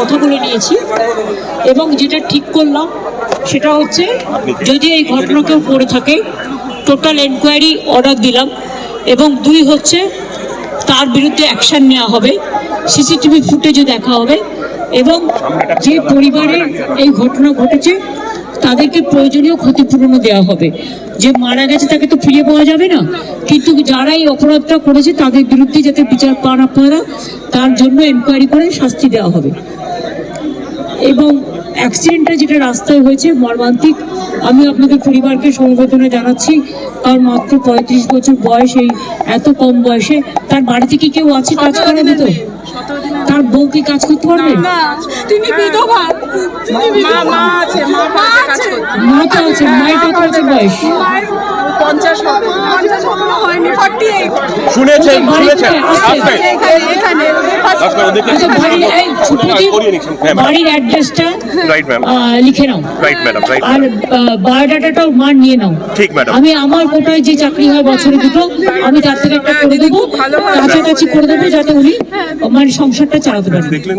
কথা বলে নিয়েছি এবং যেটা ঠিক করলাম সেটা হচ্ছে যদি এই ঘটনা কেউ পড়ে থাকে টোটাল এনকোয়ারি অর্ডার দিলাম এবং দুই হচ্ছে তার বিরুদ্ধে অ্যাকশান নেওয়া হবে সিসিটিভি ফুটেজও দেখা হবে এবং যে পরিবারের এই ঘটনা ঘটেছে তাদেরকে প্রয়োজনীয় ক্ষতিপূরণও দেওয়া হবে। যে মারা গেছে তাকে তো ফিরে পাওয়া যাবে না। কিন্তু যারা এই অপরাধটা করেছে তাদের বিরুদ্ধে যাতে বিচার পান আপনারা তার জন্য এনকোয়ারি করে শাস্তি দেওয়া হবে। এবং অ্যাক্সিডেন্টটা যেটা রাস্তায় হয়েছে মর্মান্তিক আমি আপনাদের পরিবারকে সমবেদনা জানাচ্ছি কারণ মাত্র পঁয়ত্রিশ বছর বয়স এই এত কম বয়সে তার বাড়িতে কি কেউ আছে কাজ করে দিত তার বউ কি কাজ করতে পারবে? তিনি বিধবা মা মা আছে মা কাজ আছে। করতে আছে মায়ের কত বয়স পঞ্চাশ হবে। পঞ্চাশ এখনও হয়নি ফর্টি এইট শুনেছেন। শুনেছেন এখানে এখানে। আসবেন ওদেরকে বাড়ির এই সুপ্রদীপ, করিয়ে নিচ্ছেন। হ্যাঁ বাড়ির অ্যাড্রেসটা রাইট ম্যাম লিখে নাও। রাইট ম্যাডাম রাইট আর বায়োডাটাটাও মার নিয়ে নাও। ঠিক ম্যাডাম আমি আমার কোটায় যে চাকরি হয় বছরে দুটো আমি তার থেকে একটা করে দেবো। কাছাকাছি করে দেবো যাতে উনি মানে সংসারটা চালাতে পারেন দেখলেন?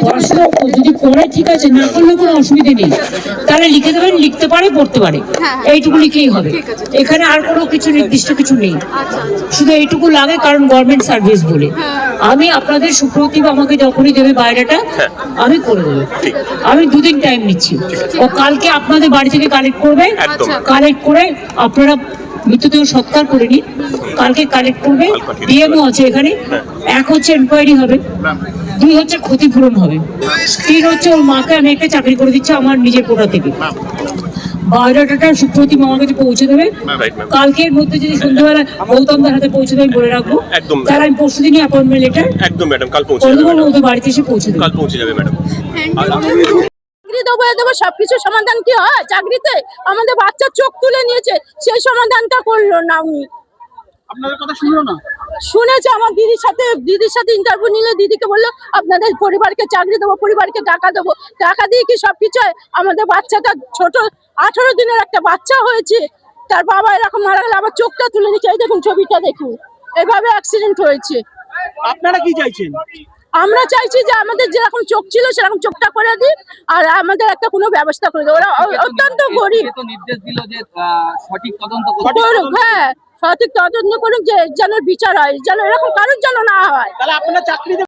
পড়াশোনা যদি করে ঠিক আছে না করলে কোনো অসুবিধা নেই। তাহলে লিখে দেবেন লিখতে পারে পড়তে পারে। হ্যাঁ, এইটুকু লিখেই হবে। এখানে আর কোনো কিছু নির্দিষ্ট কিছু নেই। আচ্ছা আচ্ছা। শুধু এইটুকু লাগে কারণ গভর্নমেন্ট সার্ভিস বলে। আমি আপনাদের সুপ্রতিভ আমাকে যখনই দেবে বাইরেটা হ্যাঁ। আমি করে দেবো। আমি দুদিন টাইম নিচ্ছি। ও কালকে আপনাদের বাড়ি থেকে কালেক্ট করবে। কালেক্ট করে আপনারা মৃতদেহ সৎকার করে নিন কালকে কালেক্ট করবে। ডিএমও আছে এখানে। এক হচ্ছে এনকোয়ারি হবে। দুই হচ্ছে ক্ষতিপূরণ হবে। তিন হচ্ছে ওর মাকে আমি একটা চাকরি করে দিচ্ছি আমার নিজের কোটা থেকে। বায়োডাটাটা সুপ্রতিম আমার কাছে পৌঁছে দেবে। ম্যাম কালকের মধ্যে যদি সন্ধ্যাবেলা গৌতমদের হাতে পৌঁছে দেবে বলে রাখব। একদম। তাহলে আমি পরশু দিনই অ্যাপয়েন্টমেন্ট লেটার একদম ম্যাডাম কাল পৌঁছে দেবো। ওদের বাড়িতে এসে পৌঁছে দেবো। কাল পৌঁছে যাবে ম্যাডাম চাকরি দেবো সবকিছু সমাধান কি হয়? চাকরিতে? আমাদের বাচ্চা চোখ তুলে নিয়েছে সেই সমাধানটা করল না উনি। আপনাদের কথা শুনলো না? শুনেছে আমার দিদির সাথে দিদির সাথে ইন্টারভিউ নিলে দিদিকে বলল আপনাদের পরিবারকে চাকরি দেবো পরিবারকে টাকা দেবো। টাকা দিয়ে কি সবকিছু হয়? আমাদের বাচ্চাটা ছোট আঠারো দিনের একটা বাচ্চা হয়েছে। তার বাবা এরকম মারা গেলে আবার চোখটা তুলে নিচ্ছে। এই দেখুন ছবিটা দেখুন। এভাবে অ্যাক্সিডেন্ট হয়েছে। আপনারা কি চাইছেন? আমরা চাইছি যে আমাদের যেরকম চোখ ছিল সেরকম চোখটা করে দিন আর আমাদের একটা কোনো ব্যবস্থা করে দিন ওরা অত্যন্ত গরিব। নির্দেশ দিল যে সঠিক তদন্ত করুক। হ্যাঁ সঠিক তদন্ত করুক যে যেন বিচার হয় যেন এরকম কারোর যেন না হয়। তাহলে আপনার চাকরি